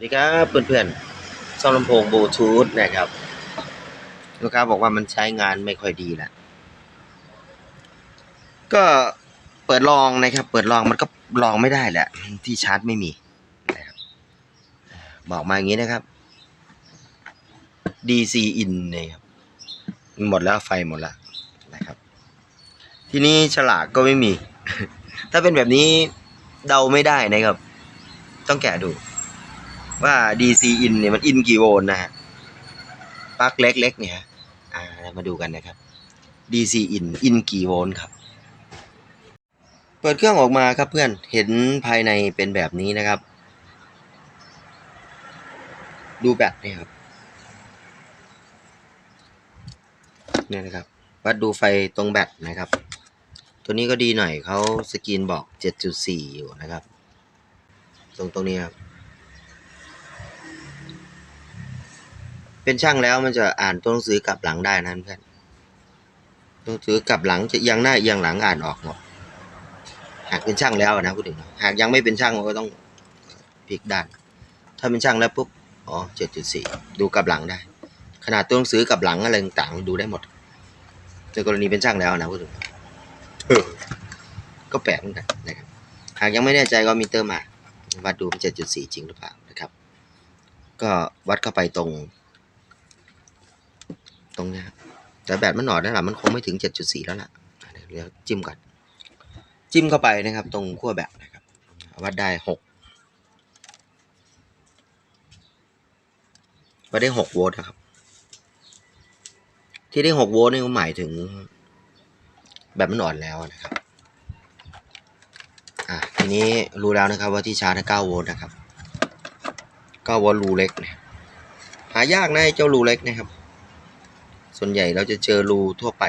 สวัสดีครับเพื่อนๆซ่อมลำโพงบลูทูธนะครับลูกค้าบอกว่ามันใช้งานไม่ค่อยดีแหละก็เปิดลองนะครับ เปิดลองมันก็ลองไม่ได้แหละ ที่ชาร์จไม่มีนะครับบอกมาอย่างนี้นะครับ DC in นะครับหมดแล้วไฟหมดแล้วนะครับ ทีนี้ฉลากก็ไม่มี ถ้าเป็นแบบนี้เดาไม่ได้นะครับ ต้องแกะดู ว่า DC in เนี่ยมันอินกี่โวลต์นะฮะปลั๊กเล็กๆเนี่ยฮะอ่าเรามาดูกันนะครับ DC in อินกี่โวลต์ครับ เปิดเครื่องออกมาครับเพื่อนเห็นภายในเป็นแบบนี้นะครับ ดูแบตเนี่ยครับเนี่ยนะครับ วัดดูไฟตรงแบตนะครับ ตัวนี้ก็ดีหน่อยเขาสกรีนบอก 7.4 อยู่นะครับ ตรงตรงนี้ครับ เป็นช่างแล้วมันจะอ่านตัวหนังสือกลับหลังได้นะเพื่อนตัวหนังสือกลับหลังจะเอียงหน้าเอียงหลังอ่านออกหมดหากเป็นช่างแล้วนะพูดถึงนะหากยังไม่เป็นช่างก็ต้องพลิกด้าน ถ้าเป็นช่างแล้วปุ๊บอ๋อเจ็ดจุดสี่ดูกลับหลังได้ ขนาดตัวหนังสือกลับหลังอะไรต่างๆดูได้หมดในกรณีเป็นช่างแล้วนะพูดถึงเออก็แปลกเหมือนกันนะครับหากยังไม่แน่ใจก็มิเตอร์มาวัดดูเป็นเจ็ดจุดสี่จริงหรือเปล่านะครับ ก็วัดเข้าไปตรง ตรงเนี้ยครับแต่แบตมันหน่อดแล้วล่ะมันคงไม่ถึง 7.4 แล้วล่ะเดี๋ยวจิ้มก่อน จิ้มเข้าไปนะครับ ตรงขั้วแบตนะครับ วัดได้ 6 วัดได้ 6 โวลต์นะครับ ที่ได้ 6 โวลต์นี่ก็หมายถึง แบตมันอ่อนแล้วนะครับอะทีนี้รู้แล้วนะครับว่าที่ชาร์จได้9โวลต์นะครับ9โวลต์รูเล็กเนี่ยหายากนะเจ้ารูเล็กนะครับ ส่วนใหญ่เราจะเจอรูทั่วไป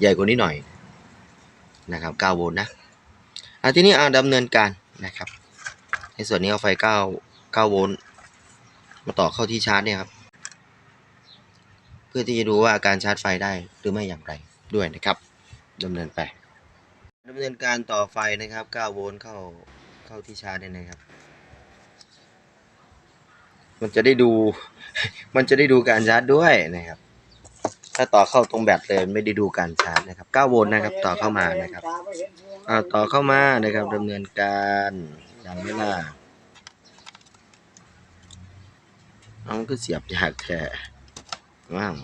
ใหญ่กว่านี้หน่อยนะครับ9โวลต์นะอะทีนี้อ่าดำเนินการนะครับในส่วนนี้เอาไฟ9 9โวลต์มาต่อเข้าที่ชาร์จเนี่ยครับ เพื่อที่จะดูว่าการชาร์จไฟได้หรือไม่อย่างไรด้วยนะครับดำเนินไปดำเนินการต่อไฟนะครับ9โวลต์เข้าเข้าที่ชาร์จเนี่ยนะครับ มันจะได้ดู มันจะได้ดูการชาร์จด้วยนะครับ ถ้าต่อเข้าตรงแบตเลยไม่ได้ดูการชาร์จนะครับ9โวลต์นะครับ ต่อเข้ามานะครับอ่าต่อเข้ามานะครับดำเนินการอย่างนี้ล่ะเอามันก็เสียบยากแท้ว้าว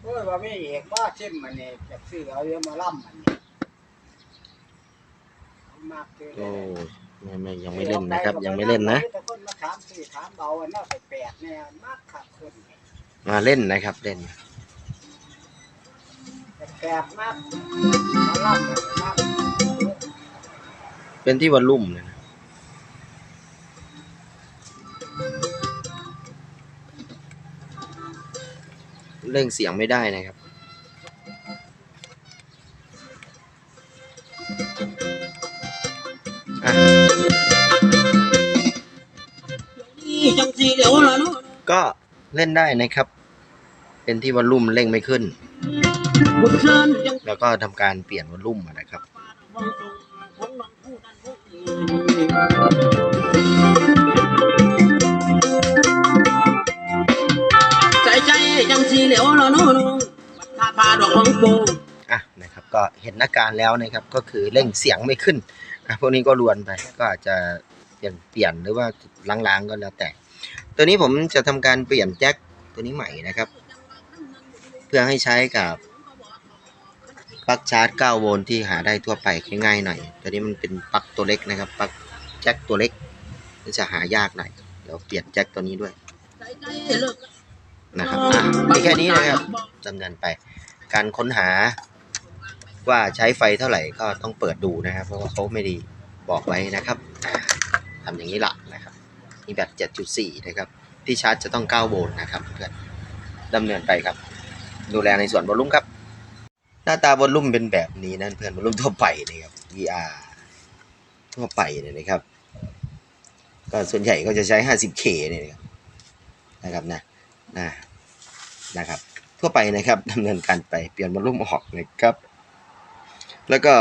โอ้ยว่าไม่เอกว่าเช่นมันเนี่ยจะซื้อเอาเรื่องมาล่ำมันเนี่ย มากเกินโอ้ไม่ไม่ยังไม่เล่นนะครับ ยังไม่เล่นนะแต่คนมาถามซื้อถามเบาอันน่าแปลกๆเนี่ยมากขับคนเนี่ยมาเล่นนะครับเล่นแปลกๆมากมาล่ำมันมากเป็นที่วอลลุ่มนะเร่งเสียงไม่ได้นะครับ ก็เล่นได้นะครับ เป็นที่วอลลุ่มเร่งไม่ขึ้นบุญเชิญจังแล้วก็ทำการเปลี่ยนวอลลุ่มอะนะครับ ใจใจจังสีเหลียวละเนาะบัดพาพาดอกของโปอะนะครับก็เห็นอาการแล้วนะครับก็คือเร่งเสียงไม่ขึ้นอะพวกนี้ก็รวนไปก็อาจจะเปลี่ยนเปลี่ยนหรือว่าล้างๆก็แล้วแต่ ตัวนี้ผมจะทำการเปลี่ยนแจ็คตัวนี้ใหม่นะครับ เพื่อให้ใช้กับปลั๊กชาร์จ 9 โวลต์ที่หาได้ทั่วไปง่ายๆหน่อย ตัวนี้มันเป็นปลั๊กตัวเล็กนะครับปลั๊กแจ็คตัวเล็กมันจะหายากหน่อย เดี๋ยวเปลี่ยนแจ็คตัวนี้ด้วยนะครับอะมีแค่นี้นะครับดำเนินไป การค้นหาว่าใช้ไฟเท่าไหร่ก็ต้องเปิดดูนะครับ เพราะว่าเขาไม่ได้บอกไว้นะครับทำอย่างนี้ละนะครับ มีแบต 7.4 นะครับ ที่ชาร์จจะต้อง 9 โวลต์นะครับเพื่อนดำเนินไปครับ ดูแลในส่วนวอลลุ่มครับ หน้าตาวอลลุ่มเป็นแบบนี้นั่นเพื่อนวอลลุ่มทั่วไปนะครับ VR ทั่วไปเนี่ยนะครับ ก็ส่วนใหญ่ก็จะใช้ 50K เนี่ยนะครับนะครับนะนะนะครับ ทั่วไปนะครับดำเนินการไปเปลี่ยนวอลลุ่มออกนะครับแล้วก็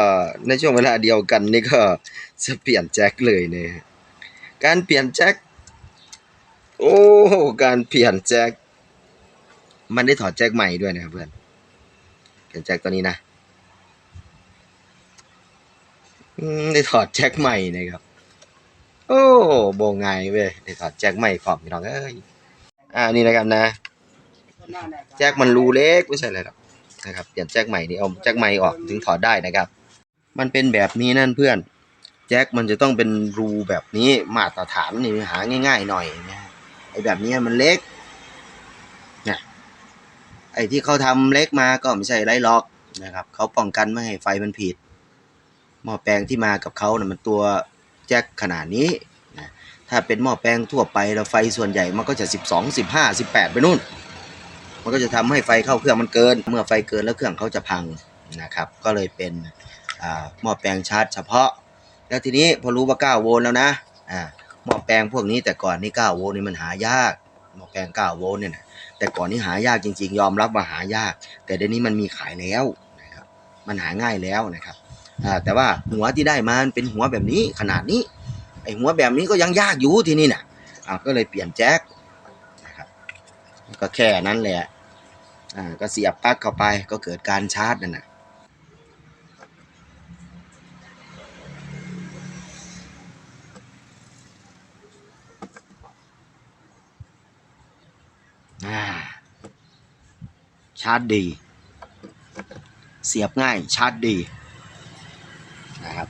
ในช่วงเวลาเดียวกันนี่ก็จะเปลี่ยนแจ็คเลยเนี่ยการเปลี่ยนแจ็ค โอ้ การเปลี่ยนแจ็ค มันได้ถอดแจ็คใหม่ด้วยนะครับเพื่อน เปลี่ยนแจ็คตัวนี้นะได้ถอดแจ็คใหม่นะครับ โอ้โบงายเว้ย ได้ถอดแจ็คใหม่ขอบพี่น้องเอ้ย อ่า นี่นะครับนะ แจ็คมันรูเล็กไม่ใช่อะไรหรอกนะครับ เปลี่ยนแจ็คใหม่นี่เอาแจ็คใหม่ออกถึงถอดได้นะครับ มันเป็นแบบนี้นั่นเพื่อน แจ็คมันจะต้องเป็นรูแบบนี้มาตรฐานนี่หาง่าย ๆ หน่อยนะ ไอ้แบบนี้มันเล็กนะไอ้ที่เขาทำเล็กมาก็ไม่ใช่ไรหรอกนะครับเขาป้องกันไม่ให้ไฟมันผิดหม้อแปลงที่มากับเขานะ่ะมันตัวแจ็คขนาดนี้นะถ้าเป็นหม้อแปลงทั่วไปแล้วไฟส่วนใหญ่มันก็จะ 12 15 18 ไปนู่น มันก็จะทำให้ไฟเข้าเครื่องมันเกิน เมื่อไฟเกินแล้วเครื่องเขาจะพังนะครับ ก็เลยเป็นหม้อแปลงชาร์จเฉพาะ แล้วทีนี้พอรู้ว่า 9 โวลต์แล้วนะอ่า หม้อแปลงพวกนี้แต่ก่อนนี่9โวลต์นี่มันหายากหม้อแปลง9โวลต์เนี่ยนะแต่ก่อนนี่หายากจริง ๆ ยอมรับว่าหายาก แต่เดี๋ยวนี้มันมีขายแล้วนะครับมันหาง่ายแล้วนะครับแต่ว่าหัวที่ได้มามันเป็นหัวแบบนี้ขนาดนี้ไอหัวแบบนี้ก็ยังยากอยู่ที่นี่น่ะอ่าก็เลยเปลี่ยนแจ็คนะครับก็แค่นั้นแหละก็เสียบปลั๊กเข้าไปก็เกิดการชาร์จนั่นน่ะ อ่า ชาร์จดี เสียบง่ายชาร์จดีนะครับ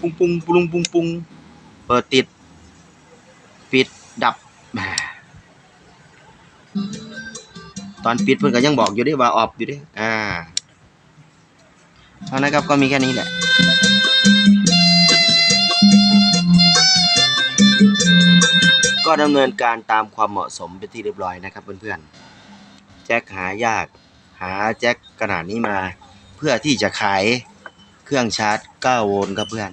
ปุ้งปุ้งปุ้งปุ้งปุ้งเปิดติด ปิดดับแหม ตอนปิดเพิ่อนก็ยังบอกอยู่ดิว่าออฟอยู่เดิอ่าเท่านั้นครับก็มีแค่นี้แหละก็ดำเนินการตามความเหมาะสมเป็นที่เรียบร้อยนะครับเพื่อนๆแจ็คหายากหาแจ็คขนาดนี้มา เพื่อที่จะขายเครื่องชาร์จ 9 โวลต์ครับเพื่อน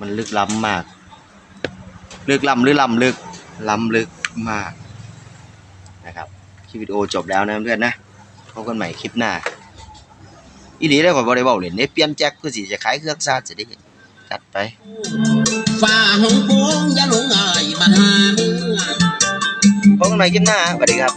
มันลึกล้ำมาก ลึกล้ำหรือล้ำลึกล้ำลึกมากนะครับ คลิปวิดีโอจบแล้วนะเพื่อนนะพบกันใหม่คลิปหน้าอีหลีได้ขอยบ่ได้เว้าเล่นเด้เปลี่ยนแจ็คเพื่อสิจะขายเครื่องชาร์จจะได้จัดไปฝ่าหงโค้งอย่าหลงอายบันหาเมื่อพบกันใหม่คลิปหน้าสวัสดีครับ